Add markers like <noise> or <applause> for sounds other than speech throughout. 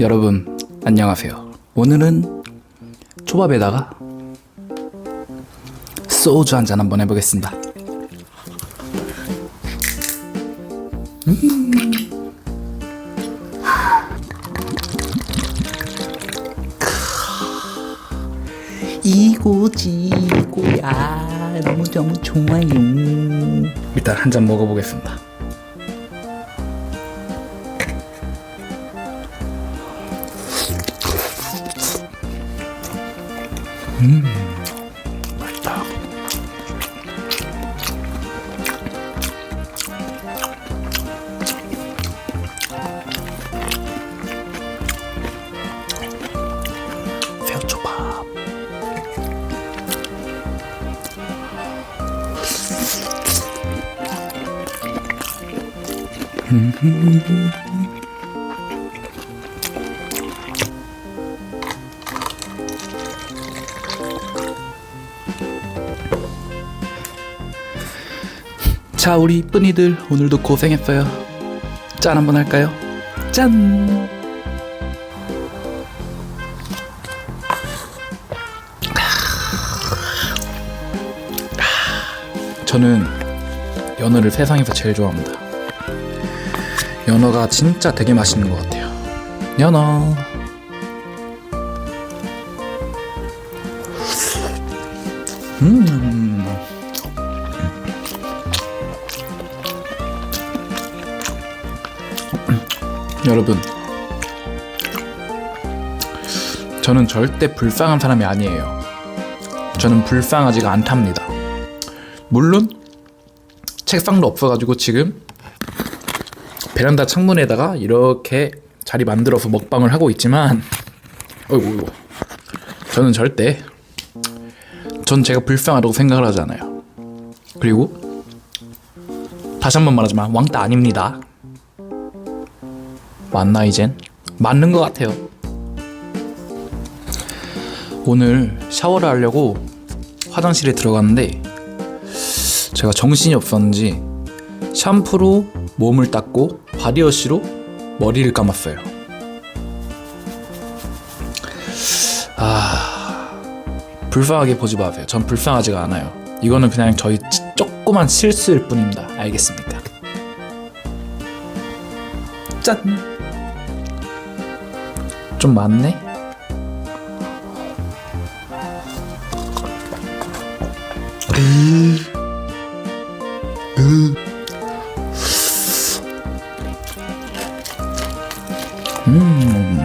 여러분 안녕하세요. 오늘은 초밥에다가 소주 한 잔 한번 해보겠습니다. 이고지 이고야 너무 너무 좋아요. 일단 한 잔 먹어보겠습니다. 맛있다. 새우초밥. 자, 우리 이쁜이들 오늘도 고생했어요. 짠 한번 할까요? 짠. 저는 연어를 세상에서 제일 좋아합니다. 연어가 진짜 되게 맛있는 것 같아요. 연어. 음. 여러분, 저는 절대 불쌍한 사람이 아니에요. 저는 불쌍하지가 않답니다. 물론 책상도 없어가지고 지금 베란다 창문에다가 이렇게 자리 만들어서 먹방을 하고 있지만, 어이구. 저는 절대 전 제가 불쌍하다고 생각을 하잖아요. 그리고 다시 한 번 말하지만 왕따 아닙니다. 맞나 이젠? 맞는 것 같아요. 오늘 샤워를 하려고 화장실에 들어갔는데 제가 정신이 없었는지 샴푸로 몸을 닦고 바디워시로 머리를 감았어요. 아 불쌍하게 보지 마세요. 전 불쌍하지가 않아요. 이거는 그냥 저희 조그만 실수일 뿐입니다. 알겠습니까? 짠. 좀 많네. 음.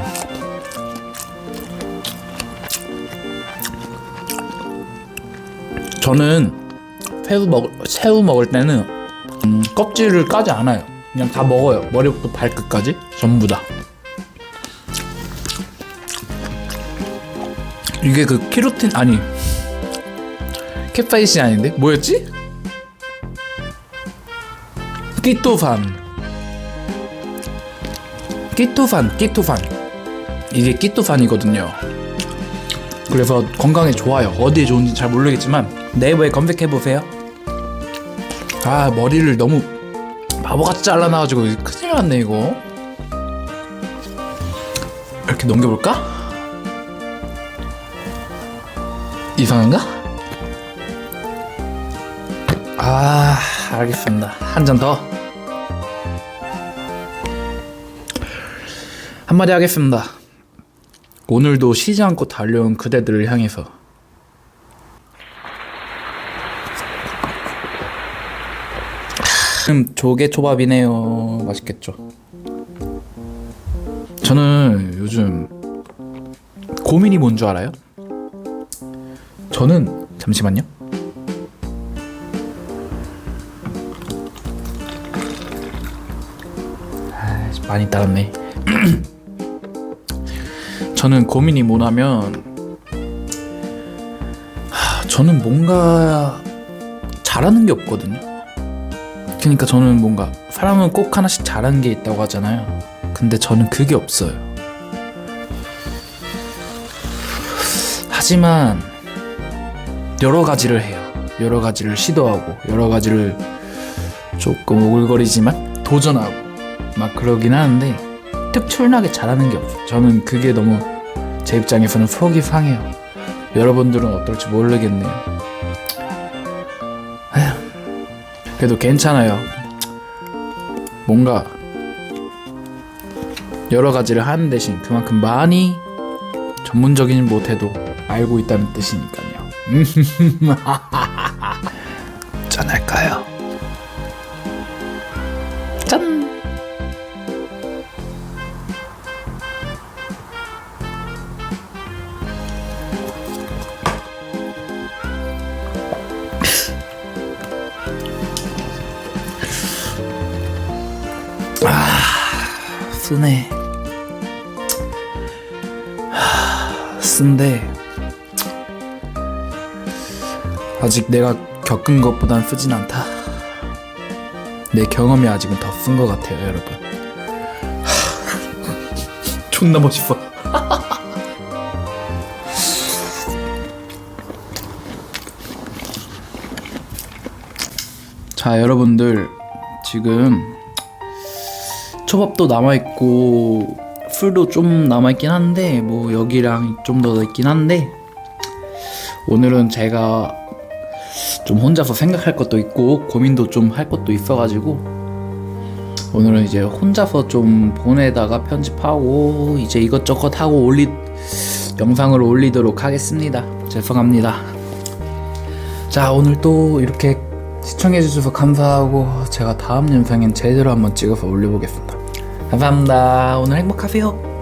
저는 새우 먹 새우 먹을 때는 음, 껍질을 까지 않아요. 그냥 다 먹어요. 머리부터 발끝까지 전부 다. 이게 그 키로틴 아니 캡사이신 아닌데? 뭐였지? 끼토산 끼토산 끼토산 이게 끼토산이거든요. 그래서 건강에 좋아요. 어디에 좋은지 잘 모르겠지만 네이버에 검색해보세요. 아 머리를 너무 바보같이 잘라놔가지고 큰일 났네 이거. 이렇게 넘겨볼까? 이상한가? 아, 알겠습니다. 한 잔 더. 한마디 하겠습니다. 오늘도 쉬지 않고 달려온 그대들을 향해서 음, 조개 초밥이네요. 맛있겠죠. 저는 요즘 고민이 뭔 줄 알아요? 저는 잠시만요. 아, 많이 따랐네. <clears throat> 저는 고민이 뭐냐면 하, 저는 뭔가 잘하는 게 없거든요. 그러니까 저는 뭔가 사람은 꼭 하나씩 잘하는 게 있다고 하잖아요. 근데 저는 그게 없어요. 하지만 여러 가지를 해요. 여러 가지를 시도하고 여러 가지를 조금 오글거리지만 도전하고 막 그러긴 하는데 특출나게 잘하는 게 없어요. 저는 그게 너무 제 입장에서는 속이 상해요. 여러분들은 어떨지 모르겠네요. 에휴, 그래도 괜찮아요. 뭔가 여러 가지를 하는 대신 그만큼 많이 전문적인 못해도 알고 있다는 뜻이니까 요. <laughs> 짠할까요? 짠! 아, 쓰네. 하, 쓴데 아직 내가 겪은 것보단 쓰진 않다. 내 경험이 아직은 더 쓴 것 같아요, 여러분. 하, 존나 멋있어. <laughs> 자, 여러분들 지금 초밥도 남아 있고 술도 좀 남아 있긴 한데 뭐 여기랑 좀 더 있긴 한데 오늘은 제가 좀 혼자서 생각할 것도 있고 고민도 좀 할 것도 있어가지고 오늘은 이제 혼자서 좀 보내다가 편집하고 이제 이것저것 하고 올리 영상을 올리도록 하겠습니다. 죄송합니다. 자 오늘 또 이렇게 시청해주셔서 감사하고 제가 다음 영상엔 제대로 한번 찍어서 올려보겠습니다. 감사합니다. 오늘 행복하세요.